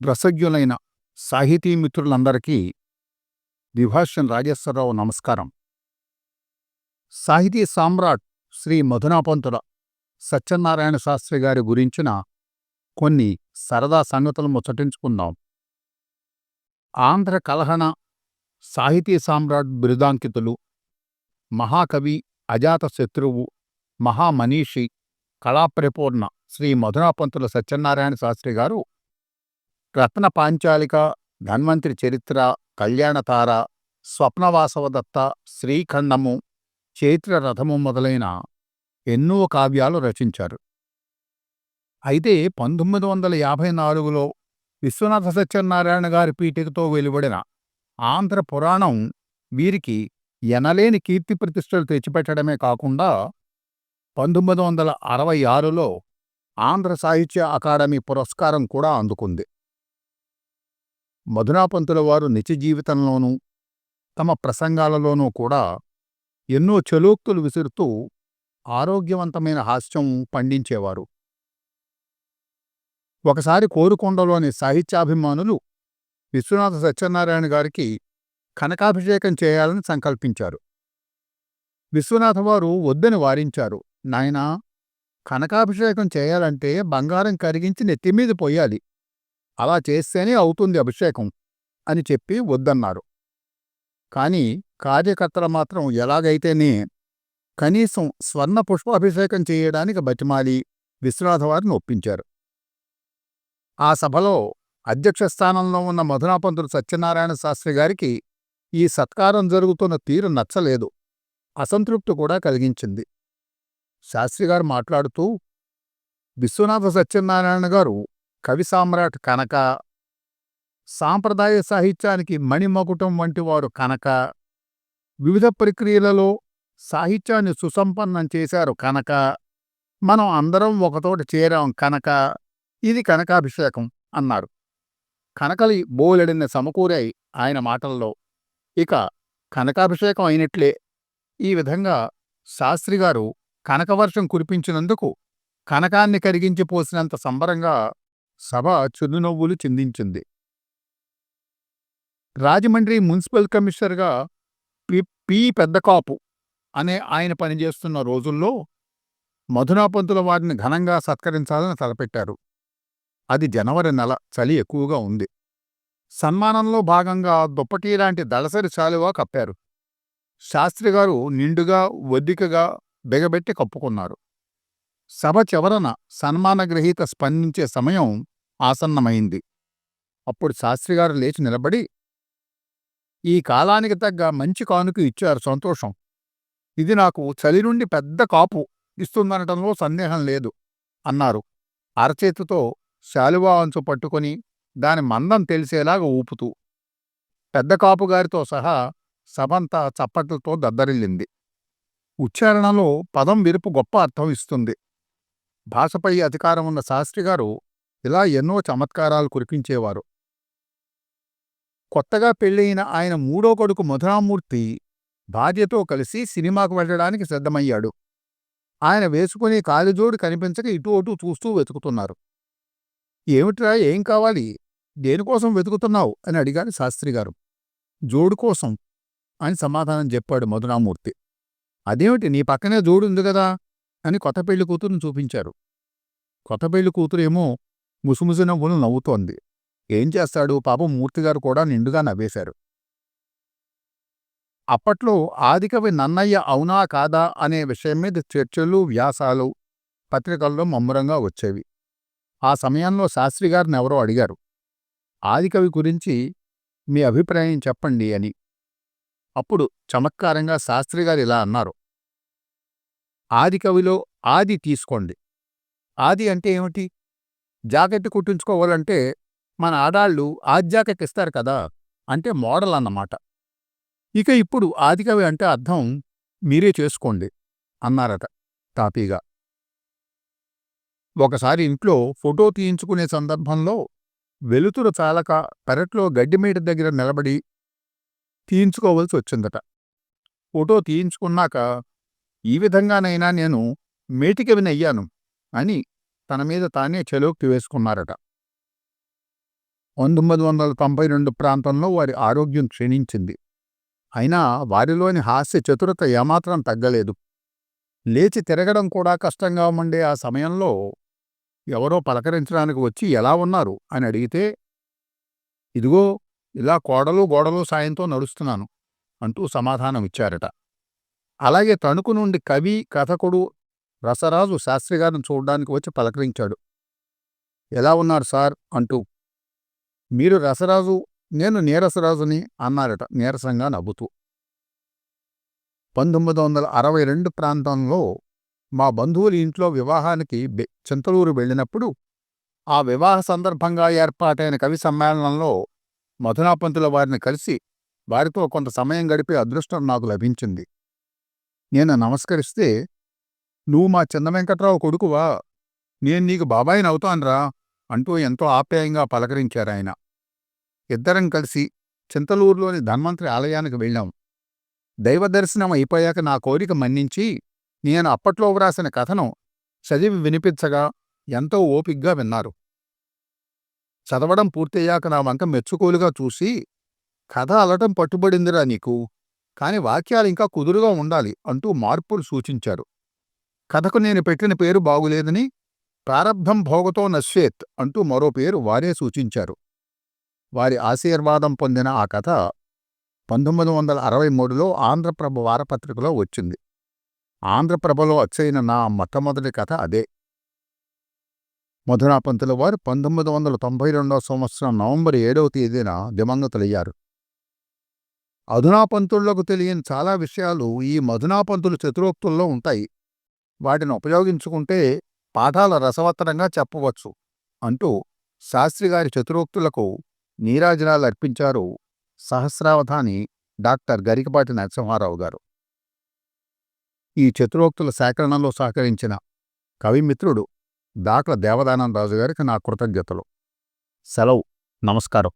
రసజ్ఞులైన సాహితీ మిత్రులందరికీ ద్విభాష్యం రాజేశ్వరరావు నమస్కారం. సాహితీ సామ్రాట్ శ్రీ మధునాపంతుల సత్యనారాయణ శాస్త్రి గారి గురించిన కొన్ని సరదా సంగతులు ముచ్చటించుకుందాం ఆంధ్ర కలహన సాహితీ సామ్రాట్ బిరుదాంకితులు మహాకవి అజాత శత్రువు మహామనీషి కళాప్రపూర్ణ శ్రీ మధునాపంతుల సత్యనారాయణ శాస్త్రి గారు రత్న పాంచాలిక ధన్వంతరి చరిత్ర కళ్యాణతార స్వప్నవాసవదత్త శ్రీఖండము చైత్ర రథము మొదలైన ఎన్నో కావ్యాలు రచించారు. అయితే పంతొమ్మిది వందల యాభై నాలుగులో విశ్వనాథ సత్యనారాయణ గారి పీఠికతో వెలువడిన ఆంధ్ర పురాణం వీరికి ఎనలేని కీర్తి ప్రతిష్టలు తెచ్చిపెట్టడమే కాకుండా పంతొమ్మిది వందల అరవై ఆరులో ఆంధ్ర సాహిత్య అకాడమీ పురస్కారం కూడా అందుకుంది. మధునాపంతుల వారు నిత్య జీవితంలోనూ తమ ప్రసంగాలలోనూ కూడా ఎన్నో చలోక్తులు విసురుతూ ఆరోగ్యవంతమైన హాస్యం పండించేవారు. ఒకసారి కోరుకొండలోని సాహిత్యాభిమానులు విశ్వనాథ సత్యనారాయణ గారికి కనకాభిషేకం చేయాలని సంకల్పించారు. విశ్వనాథ వారు వద్దని వారించారు. నాయనా కనకాభిషేకం చేయాలంటే బంగారం కరిగించి నెత్తిమీద పోయాలి. అలా చేస్తేనే అవుతుంది అభిషేకం అని చెప్పి వద్దన్నారు. కాని కార్యకర్తలు మాత్రం ఎలాగైతేనే కనీసం స్వర్ణ పుష్ప అభిషేకం చేయడానికి బతిమాలి విశ్వనాథవారిని ఒప్పించారు. ఆ సభలో అధ్యక్ష స్థానంలో ఉన్న మధునాపంతుడు సత్యనారాయణ శాస్త్రి గారికి ఈ సత్కారం జరుగుతున్న తీరు నచ్చలేదు. అసంతృప్తి కూడా కలిగించింది. శాస్త్రిగారు మాట్లాడుతూ విశ్వనాథ సత్యనారాయణ గారు కవి సామ్రాట్ కనక సాంప్రదాయ సాహిత్యానికి మణిమకుటం వంటి వారు కనక వివిధ ప్రక్రియలలో సాహిత్యాన్ని సుసంపన్నం చేశారు కనుక. మనం అందరం ఒకతోట చేరాం కనుక ఇది కనకాభిషేకం అన్నారు. కనకలి బోలెడిన సమకూరాయి ఆయన మాటల్లో. ఇక కనకాభిషేకం అయినట్లే ఈ విధంగా శాస్త్రిగారు కనకవర్షం కురిపించినందుకు కనకాన్ని కరిగించి పోసినంత సంబరంగా సభ చిరునవ్వులు చిందించింది. రాజమండ్రి మున్సిపల్ కమిషనర్గా పి పి పెద్దకాపు అనే ఆయన పనిచేస్తున్న రోజుల్లో మధునాపంతుల వారిని ఘనంగా సత్కరించాలని తలపెట్టారు. అది జనవరి నెల చలి ఎక్కువగా ఉంది. సన్మానంలో భాగంగా దుప్పటి లాంటి దళసరి శాలువా కప్పారు. శాస్త్రిగారు నిండుగా ఒద్దికగా బిగబెట్టి కప్పుకున్నారు. సభ చివరన సన్మాన గ్రహీత స్పందించే సమయం ఆసన్నమైంది. అప్పుడు శాస్త్రిగారు లేచి నిలబడి ఈ కాలానికి తగ్గ మంచి కానుక ఇచ్చారు సంతోషం. ఇది నాకు చలి నుండి పెద్ద కాపు ఇస్తుందనటంలో సందేహం లేదు అన్నారు. అరచేతితో శాలువా అంచు పట్టుకొని దాని మందం తెలిసేలాగా ఊపుతూ పెద్ద కాపుగారితో సహా సభంతా చప్పట్లతో దద్దరిల్లింది. ఉచ్చారణలో పదం విరుపు గొప్ప అర్థం ఇస్తుంది. భాషపై అధికారం ఉన్న శాస్త్రిగారు ఇలా ఎన్నో చమత్కారాలు కురిపించేవారు. కొత్తగా పెళ్ళయిన ఆయన మూడో కొడుకు మధురామూర్తి భార్యతో కలిసి సినిమాకు వెళ్ళడానికి సిద్ధమయ్యాడు. ఆయన వేసుకునే కాలిజోడు కనిపించక ఇటు అటు చూస్తూ వెతుకుతున్నారు. ఏమిట్రా ఏం కావాలి? దేనికోసం వెతుకుతున్నావు? అని అడిగాడు శాస్త్రిగారు జోడు కోసం అని సమాధానం చెప్పాడు మధురామూర్తి. అదేమిటి నీ పక్కనే జోడు ఉంది కదా అని కొత్త పెళ్ళి కూతురుని చూపించారు. కొత్త పెళ్ళి కూతురేమో ముసుముసు నవ్వులు నవ్వుతోంది. ఏం చేస్తాడు? పాపం మూర్తిగారు కూడా నిండుగా నవ్వేశారు. అప్పట్లో ఆదికవి నన్నయ్య అవునా కాదా అనే విషయం మీద చర్చలు వ్యాసాలు పత్రికల్లో మమ్మురంగా వచ్చేవి. ఆ సమయంలో శాస్త్రిగారినెవరో అడిగారు. ఆదికవి గురించి మీ అభిప్రాయం చెప్పండి అని. అప్పుడు చమత్కారంగా శాస్త్రిగారిలా అన్నారు. ఆదికవిలో ఆది తీసుకోండి. ఆది అంటే ఏమిటి? జాకెట్ కుట్టించుకోవాలంటే మన ఆడాళ్ళు ఆద్యాకెట్ ఇస్తారు కదా! అంటే మోడల్ అన్నమాట ఇక ఇప్పుడు ఆదికవి అంటే అర్థం మీరే చేసుకోండి అన్నారట తాపీగా. ఒకసారి ఇంట్లో ఫోటో తీయించుకునే సందర్భంలో వెలుతురు చాలక పెరట్లో గడ్డిమీట దగ్గర నిలబడి తీయించుకోవలసి వచ్చిందట. ఫోటో తీయించుకున్నాక ఈ విధంగానైనా నేను మేటికవినయ్యాను అని తన మీద తానే చెలోక్తి వేసుకున్నారట. పంతొమ్మిది వందల తొంభై రెండు ప్రాంతంలో వారి ఆరోగ్యం క్షీణించింది. అయినా వారిలోని హాస్య చతురత ఏమాత్రం తగ్గలేదు. లేచి తిరగడం కూడా కష్టంగా ఉండే ఆ సమయంలో ఎవరో పలకరించడానికి వచ్చి ఎలా ఉన్నారు అని అడిగితే ఇదిగో ఇలా కోడలు గోడలు సాయంతో నడుస్తున్నాను అంటూ సమాధానం ఇచ్చారట అలాగే తణుకు నుండి కవి కథకుడు రసరాజు శాస్త్రిగారిని చూడ్డానికి వచ్చి పలకరించాడు. ఎలా ఉన్నారు సార్? అంటూ. మీరు రసరాజు నేను నీరసరాజుని అన్నారట నీరసంగా నవ్వుతూ. పంతొమ్మిది వందల అరవై రెండు ప్రాంతంలో మా బంధువుల ఇంట్లో వివాహానికి చింతలూరు వెళ్ళినప్పుడు ఆ వివాహ సందర్భంగా ఏర్పాటైన కవి సమ్మేళనంలో మధునాపంతుల వారిని కలిసి వారితో కొంత సమయం గడిపే అదృష్టం నాకు లభించింది. నేను నమస్కరిస్తే నువ్వు మా చిన్న వెంకట్రావు కొడుకువా? నేను నీకు బాబాయిని అవుతానురా అంటూ ఎంతో ఆప్యాయంగా పలకరించారాయన. ఇద్దరం కలిసి చింతలూరులోని ధన్వంతరి ఆలయానికి వెళ్ళాం. దైవదర్శనం అయిపోయాక నా కోరిక మన్నించి నేను అప్పట్లో వ్రాసిన కథను చదివి వినిపించగా ఎంతో ఓపిగ్గా విన్నారు. చదవడం పూర్తయ్యాక నా వంక మెచ్చుకోలుగా చూసి కథ అలటం పట్టుబడిందిరా నీకు కాని వాక్యాలు ఇంకా కుదురుగా ఉండాలి అంటూ మార్పులు సూచించారు. కథకు నేను పెట్టిన పేరు బాగులేదని ప్రారబ్ధం భోగతో నశ్వేత్ అంటూ మరో పేరు వారే సూచించారు. వారి ఆశీర్వాదం పొందిన ఆ కథ పంతొమ్మిది వందల అరవై మూడులో ఆంధ్రప్రభ వారపత్రికలో వచ్చింది. ఆంధ్రప్రభలో అచ్చయిన నా మొట్టమొదటి కథ అదే. మధునాపంతుల వారు పంతొమ్మిది వందల తొంభై రెండవ సంవత్సరం నవంబర్ ఏడవ తేదీన దివంగతులయ్యారు. అధునాపంతుళ్ళకు తెలియని చాలా విషయాలు ఈ మధునాపంతుల చతురోక్తుల్లో ఉంటాయి. వాటిని ఉపయోగించుకుంటే పాఠాల రసవత్తరంగా చెప్పవచ్చు అంటూ శాస్త్రిగారి చతురోక్తులకు నీరాజనాలు అర్పించారు సహస్రావధాని డాక్టర్ గరికపాటి నరసింహారావు గారు. ఈ చతురోక్తుల సేకరణలో సహకరించిన కవిమిత్రుడు దాకల దేవదానందరాజు గారికి నా కృతజ్ఞతలు. సెలవు. నమస్కారం.